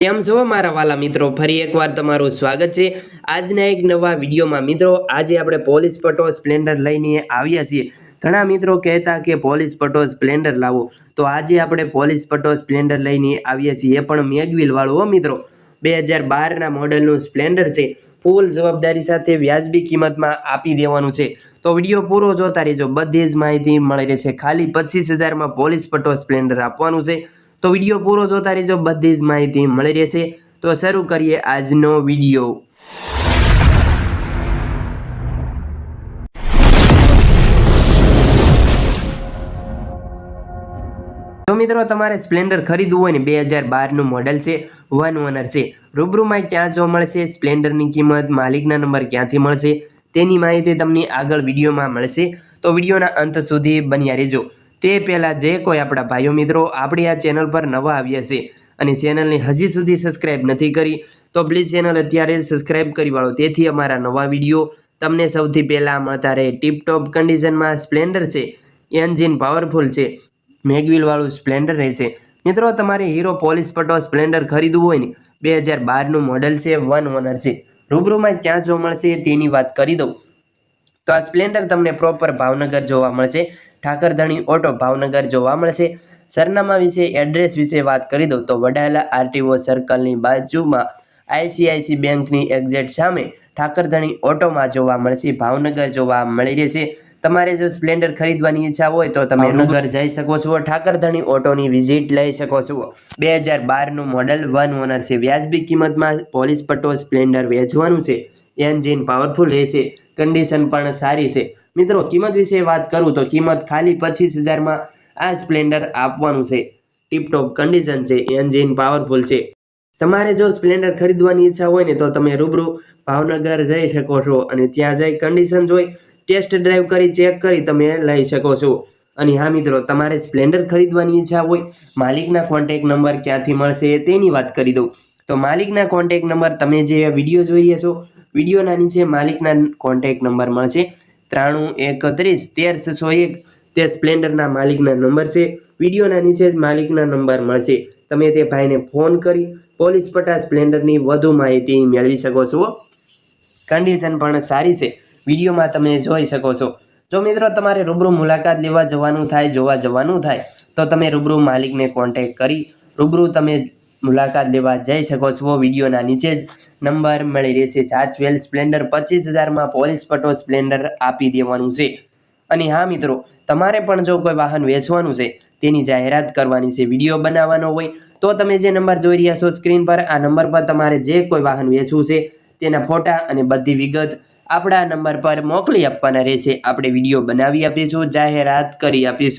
કેમ છો મારા વાલા મિત્રો, ફરી એકવાર તમારું સ્વાગત છે. આજના એક નવા વિડીયોમાં મિત્રો, આજે આપણે પોલીસ પટો સ્પ્લેન્ડર લઈને આવ્યા છીએ. ઘણા મિત્રો કહેતા કે પોલીસ પટો સ્પ્લેન્ડર લાવો. તો આજે આપણે પોલીસ પટો સ્પ્લેન્ડર લઈને આવ્યા છીએ. એ પણ મેગવિલ વાળું હો મિત્રો. બે હજાર બારના મોડલનું સ્પ્લેન્ડર છે. ફૂલ જવાબદારી સાથે વ્યાજબી કિંમતમાં આપી દેવાનું છે. તો વીડિયો પૂરો જોતા રહેજો. બધી જ માહિતી મળી રહેશે. ખાલી પચીસ હજારમાં પોલીસ પટો સ્પ્લેન્ડર આપવાનું છે. તો વીડિયો પૂરો જોતા રહેજો, બધી જ માહિતી મળી રહેશે. તો શરૂ કરીએ આજનો વીડિયો. તો મિત્રો, તમારે સ્પ્લેન્ડર ખરીદવું હોય ને, બે હજાર બારનું મોડલ છે, વન ઓનર છે. રૂબરૂમાં ક્યાં જોવા મળશે, સ્પ્લેન્ડરની કિંમત, માલિકના નંબર ક્યાંથી મળશે, તેની માહિતી તમને આગળ વિડીયોમાં મળશે. તો વિડીયોના અંત સુધી બન્યા રહેજો. તે પહેલાં જે કોઈ આપણા ભાઈઓ મિત્રો આપણી આ ચેનલ પર નવા આવ્યા છે અને ચેનલને હજી સુધી સબસ્ક્રાઇબ નથી કરી, તો પ્લીઝ ચેનલ અત્યારે સબસ્ક્રાઈબ કરી વાળો. તેથી અમારા નવા વીડિયો તમને સૌથી પહેલાં મળતા રહે. ટીપટોપ કન્ડિશનમાં સ્પ્લેન્ડર છે એન્જિન પાવરફુલ છે મેગવિલવાળું સ્પ્લેન્ડર રહેશે. મિત્રો, તમારે હીરો પોલીસ પટો સ્પ્લેન્ડર ખરીદવું હોય ને, બે હજાર બારનું મોડલ છે વન ઓનર છે. રૂબરૂમાં ક્યાં જોવા મળશે તેની વાત કરી દઉં. તો આ સ્પ્લેન્ડર તમને પ્રોપર ભાવનગર જોવા મળશે. ઠાકરધણી ઓટો ભાવનગર જોવા મળશે. સરનામા વિશે એડ્રેસ વિશે વાત કરી દઉં તો વડાલા આરટીઓ સર્કલની બાજુમાં આઈસીઆઈસી બેંકની એક્ઝેટ સામે ઠાકરધણી ઓટોમાં જોવા મળશે ભાવનગર જોવા મળી રહેશે. તમારે જો સ્પ્લેન્ડર ખરીદવાની ઈચ્છા હોય તો તમે ભાવનગર. જઈ શકો છો ઠાકરધણી ઓટોની વિઝિટ લઈ શકો છો. બે હજાર બારનું મોડલ વન ઓનર છે. વ્યાજબી કિંમતમાં પોલીસ પટ્ટો સ્પ્લેન્ડર વેચવાનું છે. એન્જિન પાવરફુલ રહેશે. કન્ડિશન પણ સારી છે. મિત્રો, કિંમત વિશે વાત કરું તો કિંમત ખાલી પચીસ હજારમાં આ સ્પ્લેન્ડર આપવાનું છે. ટીપટોપ કન્ડિશન છે એન્જિન પાવરફુલ છે. તમારે જો સ્પ્લેન્ડર ખરીદવાની ઈચ્છા હોય ને તો તમે રૂબરૂ ભાવનગર જઈ શકો છો અને ત્યાં જઈ કન્ડિશન જોઈ ટેસ્ટ ડ્રાઈવ કરી ચેક કરી તમે લઈ શકો છો. અને હા મિત્રો, તમારે સ્પ્લેન્ડર ખરીદવાની ઈચ્છા હોય, માલિકના કોન્ટેક નંબર ક્યાંથી મળશે તેની વાત કરી દઉં. તો માલિકના કોન્ટેક નંબર તમે જે વીડિયો જોઈ રહ્યા છો વિડીયોના નીચે માલિકના કોન્ટેક નંબર મળશે. ત્રાણું, એકત્રીસ, તેર, છસો એક, તે સ્પ્લેન્ડરના માલિકના નંબર છે. વિડીયોના નીચે જ માલિકના નંબર મળશે. તમે તે ભાઈને ફોન કરી પોલીસ પટ્ટા સ્પ્લેન્ડરની વધુ માહિતી મેળવી શકો છો. કન્ડિશન પણ સારી છે. વિડીયોમાં તમે જોઈ શકો છો. જો મિત્રો તમારે રૂબરૂ મુલાકાત લેવા જવાનું થાય, જોવા જવાનું થાય, તો તમે રૂબરૂ માલિકને કોન્ટેક કરી રૂબરૂ તમે મુલાકાત લેવા જઈ શકો છો. વિડીયોના નીચે જ. નંબર મળી રહેશે. સાચવેલ સ્પ્લેન્ડર પચીસ હજારમાં પોલીસ પટો સ્પ્લેન્ડર આપી દેવાનું છે. અને હા મિત્રો, તમારે પણ જો કોઈ વાહન વેચવાનું છે, તેની જાહેરાત કરવાની છે. વીડિયો બનાવવાનો હોય તો તમે જે નંબર જોઈ રહ્યા છો સ્ક્રીન પર, આ નંબર પર તમારે જે કોઈ વાહન વેચવું છે, તેના ફોટા અને બધી વિગત આપણા નંબર પર મોકલી આપવાના રહેશે. આપણે વીડિયો બનાવી આપીશું, જાહેરાત કરી આપીશું.